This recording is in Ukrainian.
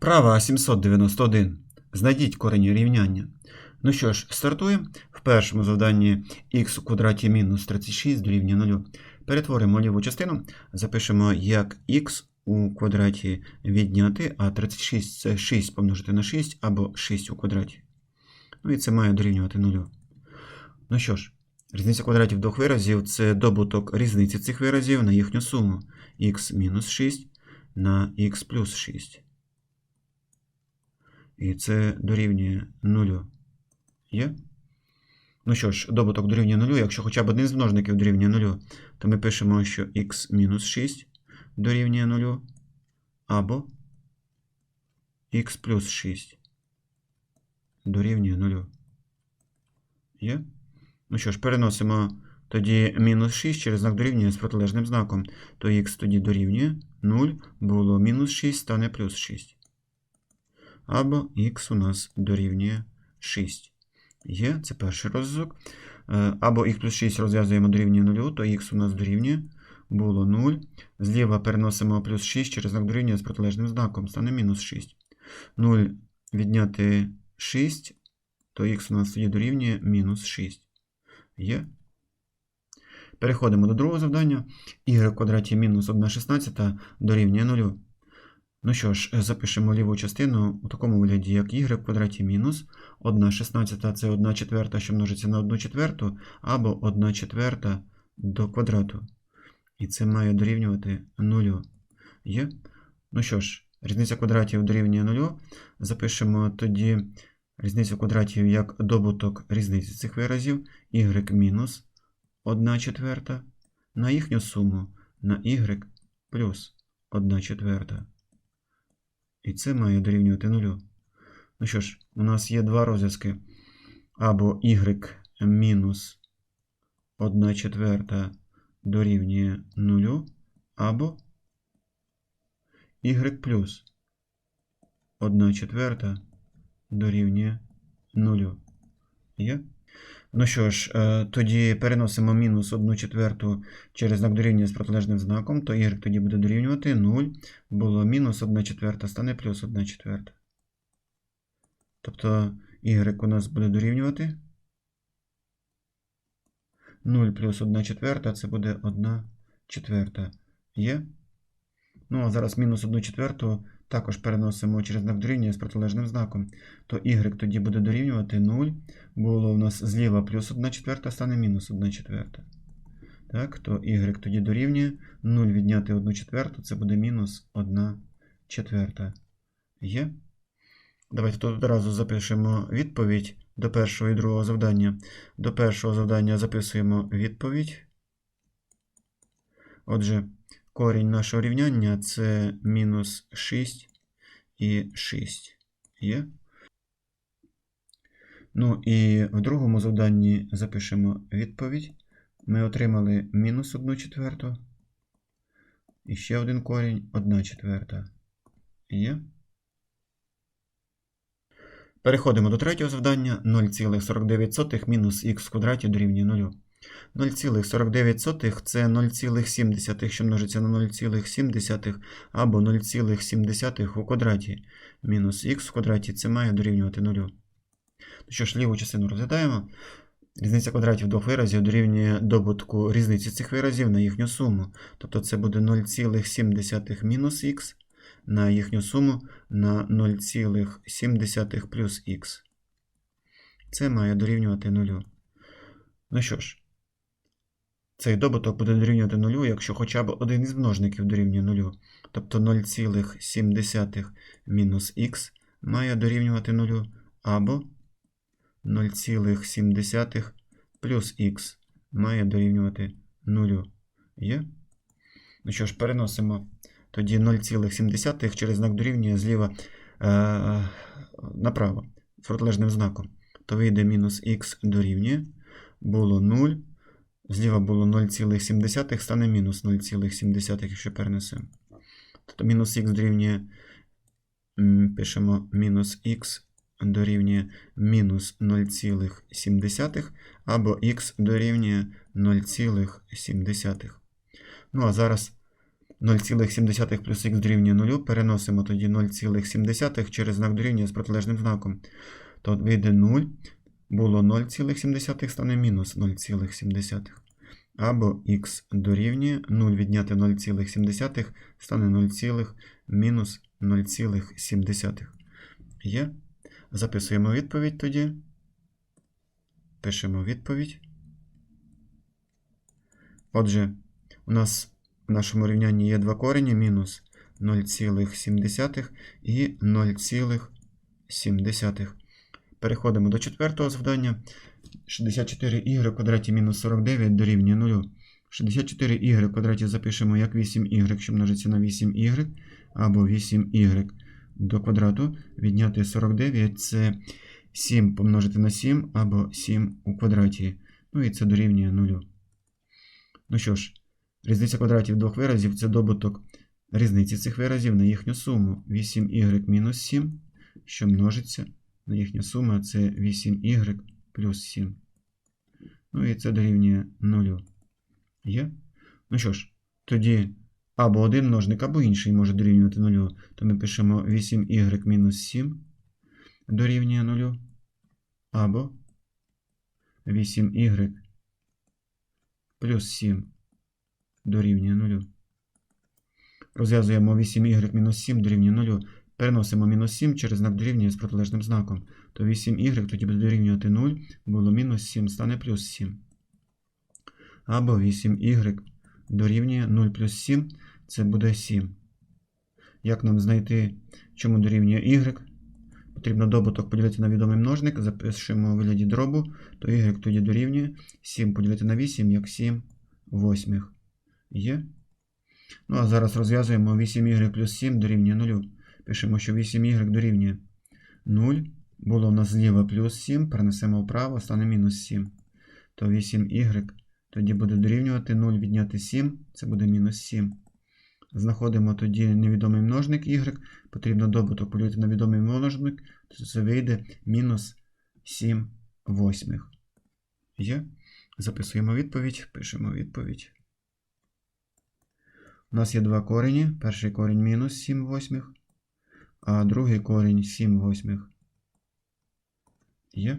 Вправа 791. Знайдіть корені рівняння. Ну що ж, стартуємо. В першому завданні х у квадраті мінус 36 дорівнює 0. Перетворимо ліву частину, запишемо як х у квадраті відняти, а 36 це 6 помножити на 6 або 6 у квадраті. Ну і це має дорівнювати 0. Ну що ж, різниця квадратів двох виразів це добуток різниці цих виразів на їхню суму х мінус 6 на х плюс 6. І це дорівнює 0. Є? Ну що ж, добуток дорівнює 0. Якщо хоча б один з множників дорівнює 0, то ми пишемо, що х мінус 6 дорівнює 0 або х плюс 6 дорівнює 0. Є? Ну що ж, переносимо тоді мінус 6 через знак дорівнює з протилежним знаком. То х тоді дорівнює 0, було мінус 6, стане плюс 6. Або х у нас дорівнює 6. Є, це перший розв'язок. Е, Або х плюс 6 розв'язуємо дорівнює 0, то х у нас дорівнює. Було 0. Зліва переносимо плюс 6 через знак дорівнює з протилежним знаком. Стане мінус 6. 0 відняти 6, то х у нас тоді дорівнює мінус 6. Є. Переходимо до другого завдання. y в квадраті мінус 1 шістнадцята дорівнює 0. Ну що ж, запишемо ліву частину у такому вигляді, як y в квадраті мінус 1 шістнадцята це 1 четверта, що множиться на 1 четверту, або 1 четверта до квадрату. І це має дорівнювати 0. Є? Ну що ж, різниця квадратів дорівнює 0. Запишемо тоді різницю квадратів як добуток різниці цих виразів y мінус 1 четверта на їхню суму на y плюс 1 четверта. І це має дорівнювати 0. Ну що ж, у нас є два розв'язки. Або y мінус 1 четверта дорівнює 0, або y плюс 1 четверта дорівнює 0. Є? Ну що ж, е, тоді переносимо мінус 1 четверту через знак дорівнює з протилежним знаком, то y тоді буде дорівнювати 0. Було мінус 1 четверта, стане плюс 1 четверта. Тобто y у нас буде дорівнювати 0 плюс 1 четверта, це буде 1 четверта. Є? Ну, а зараз мінус 1 четверту також переносимо через знак з протилежним знаком. То y тоді буде дорівнювати 0. Було у нас зліва плюс 1 четверта, стане мінус 1 четверта. Так, то y тоді дорівнює 0 відняти 1 четверту, це буде мінус 1 четверта. Є? Давайте тут одразу запишемо відповідь до першого і другого завдання. До першого завдання записуємо відповідь. Отже, корінь нашого рівняння це мінус 6 і 6 є. Ну і в другому завданні запишемо відповідь. Ми отримали мінус 1 четверту. І ще один корінь 1 четверта. Є. Переходимо до третього завдання. 0,49 мінус х в квадраті дорівнює 0. 0,49 це 0,7, що множиться на 0,7 або 0,7 у квадраті. Мінус х в квадраті це має дорівнювати 0. Ну що ж, ліву частину розглядаємо. Різниця квадратів двох виразів дорівнює добутку різниці цих виразів на їхню суму. Тобто це буде 0,7 мінус х на їхню суму на 0,7 плюс х. Це має дорівнювати 0. Ну що ж, цей добуток буде дорівнювати 0, якщо хоча б один із множників дорівнює 0. Тобто 0,7 мінус х має дорівнювати 0, або 0,7 плюс х має дорівнювати 0. Є? Ну що ж, переносимо тоді 0,7 через знак дорівнює зліва е, направо протилежним знаком. То вийде мінус х дорівнює. Було 0. Зліва було 0,7, стане мінус 0,7, якщо перенесемо. Тобто мінус х дорівнює, пишемо мінус х дорівнює мінус 0,7, або х дорівнює 0,7. Ну, а зараз 0,7 плюс х дорівнює 0. Переносимо тоді 0,7 через знак дорівнює з протилежним знаком. То вийде 0. Було 0,7 стане мінус 0,7. Або х дорівнює 0 відняти 0,7 стане 0, мінус 0,7. Є. Записуємо відповідь тоді. Пишемо відповідь. Отже, у нас в нашому рівнянні є два корені мінус 0,7 і 0,7. Переходимо до четвертого завдання. 64y квадраті мінус 49 дорівнює 0. 64y квадраті запишемо як 8y, що множиться на 8y, або 8y до квадрату. Відняти 49 це 7 помножити на 7, або 7 у квадраті. Ну і це дорівнює 0. Ну що ж, різниця квадратів двох виразів це добуток різниці цих виразів на їхню суму. 8y мінус 7, що множиться на їхню суму, це 8y плюс 7. Ну і це дорівнює 0. Є? Ну що ж, тоді або один множник, або інший може дорівнювати 0. То ми пишемо 8y мінус 7 дорівнює 0. Або 8y плюс 7 дорівнює 0. Розв'язуємо 8y мінус 7 дорівнює 0. Переносимо мінус 7 через знак дорівнює з протилежним знаком. То 8y тоді буде дорівнювати 0, було мінус 7, стане плюс 7. Або 8y дорівнює 0 плюс 7, це буде 7. Як нам знайти, чому дорівнює y? Потрібно добуток поділити на відомий множник, запишемо у вигляді дробу, то y тоді дорівнює 7 поділити на 8, як 7 восьмих. Є. Ну, а зараз розв'язуємо 8y плюс 7 дорівнює 0. Пишемо, що 8y дорівнює 0. Було у нас зліва плюс 7, перенесемо вправо, стане мінус 7. То 8y тоді буде дорівнювати 0 відняти 7, це буде мінус 7. Знаходимо тоді невідомий множник y, потрібно добуток поділити на відомий множник, то це вийде мінус 7 восьмих. Є? Записуємо відповідь, пишемо відповідь. У нас є два корені. Перший корінь мінус 7 восьмих, а другий корінь 7 восьмих. Є?